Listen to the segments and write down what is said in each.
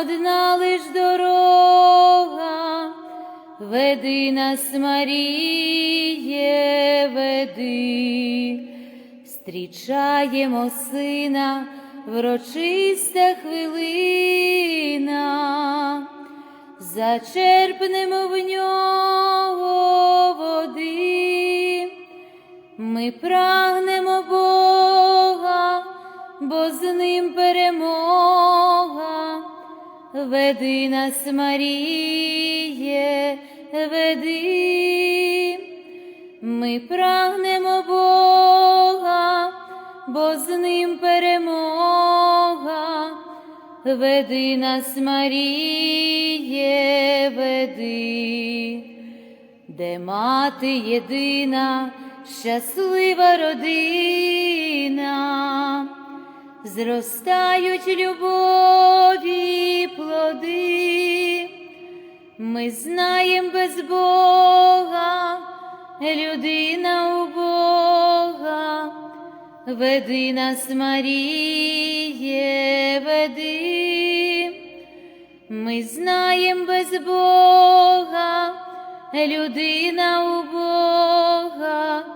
одна лиш дорога, веди нас, Маріє, веди, Встрічаємо сина, врочиста хвилина, зачерпнемо в нього води. Ми прагнемо Бога, бо з ним перемога. Веди нас, Маріє, веди. Ми прагнемо Бога, бо з ним перемога. Веди нас, Маріє, веди де мати єдина, щаслива родина, зростають любові плоди, ми знаєм без Бога, людина у Бога, веди нас, Маріє, веди. Ми знаєм без Бога, людина у Бога,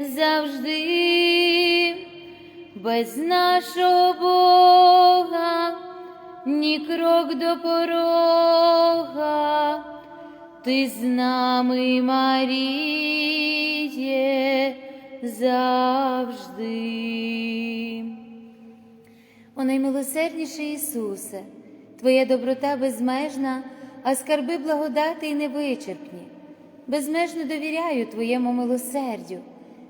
завжди, без нашого Бога, ні крок до порога, ти з нами, Маріє, завжди. О наймилосердніший Ісусе, Твоя доброта безмежна, а скарби благодати й невичерпні. Безмежно довіряю Твоєму милосердю,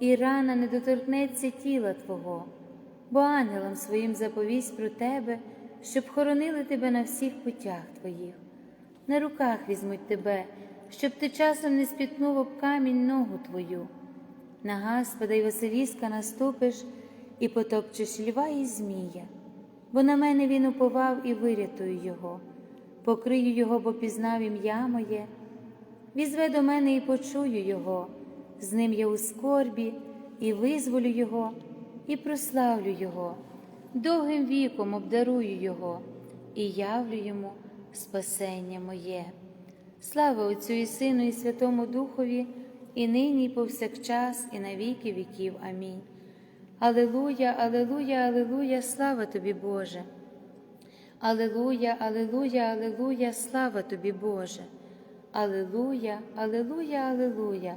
і рана не доторкнеться тіла Твого, бо ангелам своїм заповість про тебе, щоб хоронили тебе на всіх путях Твоїх. На руках візьмуть тебе, щоб ти часом не спітнув об камінь ногу Твою. На Господа й Василіска наступиш і потопчеш льва і змія, бо на мене він уповав і вирятую його покрию його, бо пізнав ім'я моє, візве до мене і почую Його, з ним я у скорбі, і визволю Його, і прославлю Його, довгим віком обдарую Його і явлю йому спасення моє. Слава Отцю і Сину, і Святому Духові, і нині, і повсякчас, і на віки віків. Амінь. Алилуя, Алилуя, Алилуя, слава тобі, Боже. Алилуя, Алилуя, Алилуя, слава тобі, Боже. Алилуя, Алилуя, Алилуя,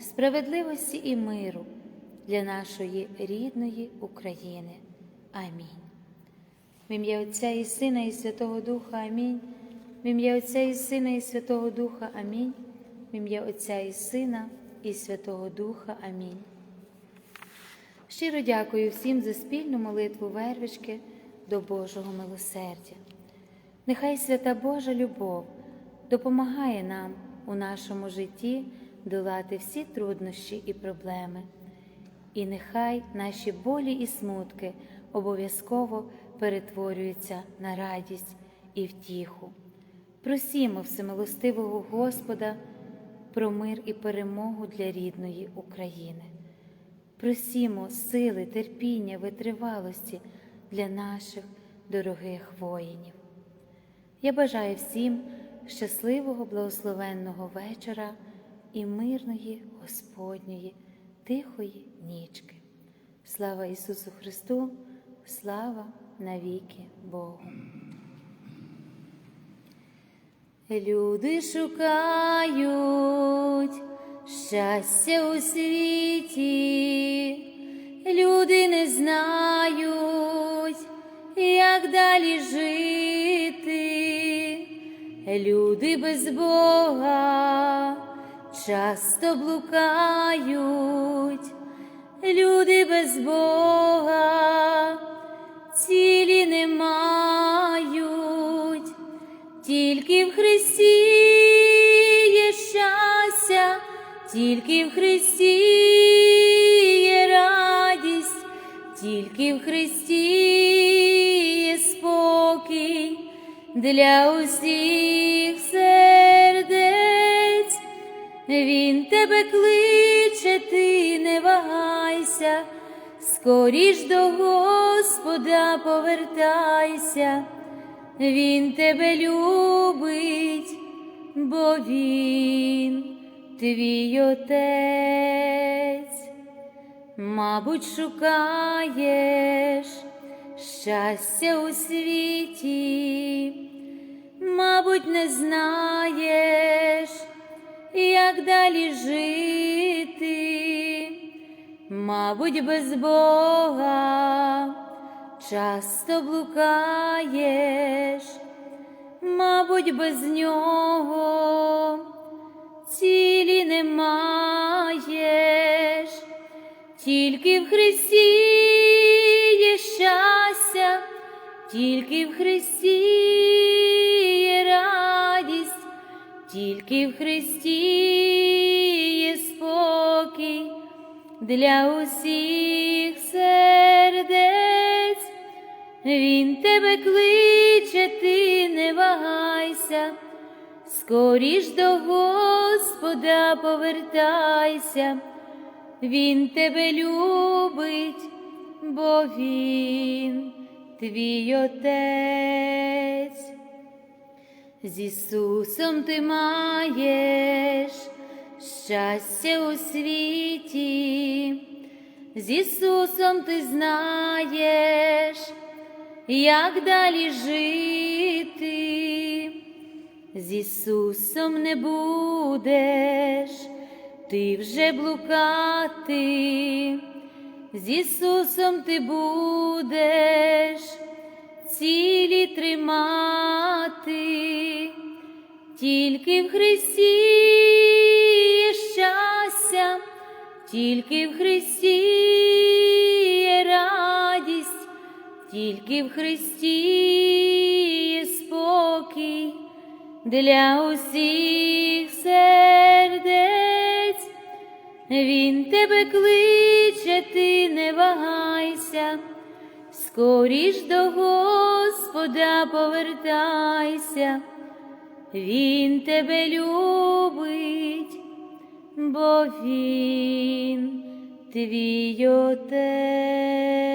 справедливості і миру для нашої рідної України. Амінь. В ім'я Отця і Сина, і Святого Духа Амінь. В ім'я Отця і Сина, і Святого Духа Амінь. В ім'я Отця і Сина, і Святого Духа Амінь. Щиро дякую всім за спільну молитву вервички до Божого милосердя. Нехай свята Божа любов допомагає нам у нашому житті долати всі труднощі і проблеми. І нехай наші болі і смутки обов'язково перетворюються на радість і втіху. Просімо всемилостивого Господа про мир і перемогу для рідної України. Просімо сили, терпіння, витривалості для наших дорогих воїнів. Я бажаю всім щасливого, благословенного вечора і мирної Господньої, тихої нічки. Слава Ісусу Христу, слава навіки Богу. Люди шукають щастя у світі, люди не знають, як далі жити, люди без Бога часто блукають, люди без Бога цілі не мають, тільки в Христі є щастя, тільки в Христі є радість, тільки в Христі є спокій для усіх. Він тебе кличе, ти не вагайся, скоріш до Господа повертайся, Він тебе любить, бо він твій отець. Мабуть, шукаєш щастя у світі, мабуть, не знаєш, як далі жити, мабуть, без Бога. Часто блукаєш, мабуть, без нього. Цілі не маєш, тільки в Христі є щастя, тільки в Христі тільки в Христі є спокій для усіх сердець. Він тебе кличе, ти не вагайся, скоріш до Господа повертайся, Він тебе любить, бо Він твій Отець. З Ісусом ти маєш щастя у світі, з Ісусом ти знаєш, як далі жити, з Ісусом не будеш ти вже блукати, з Ісусом ти будеш цілі тримати, тільки в Христі є щастя, тільки в Христі є радість, тільки в Христі є спокій для усіх сердець. Він тебе кличе, ти не вагайся, скоріш до Господа повертайся, Він тебе любить, бо Він твій отець.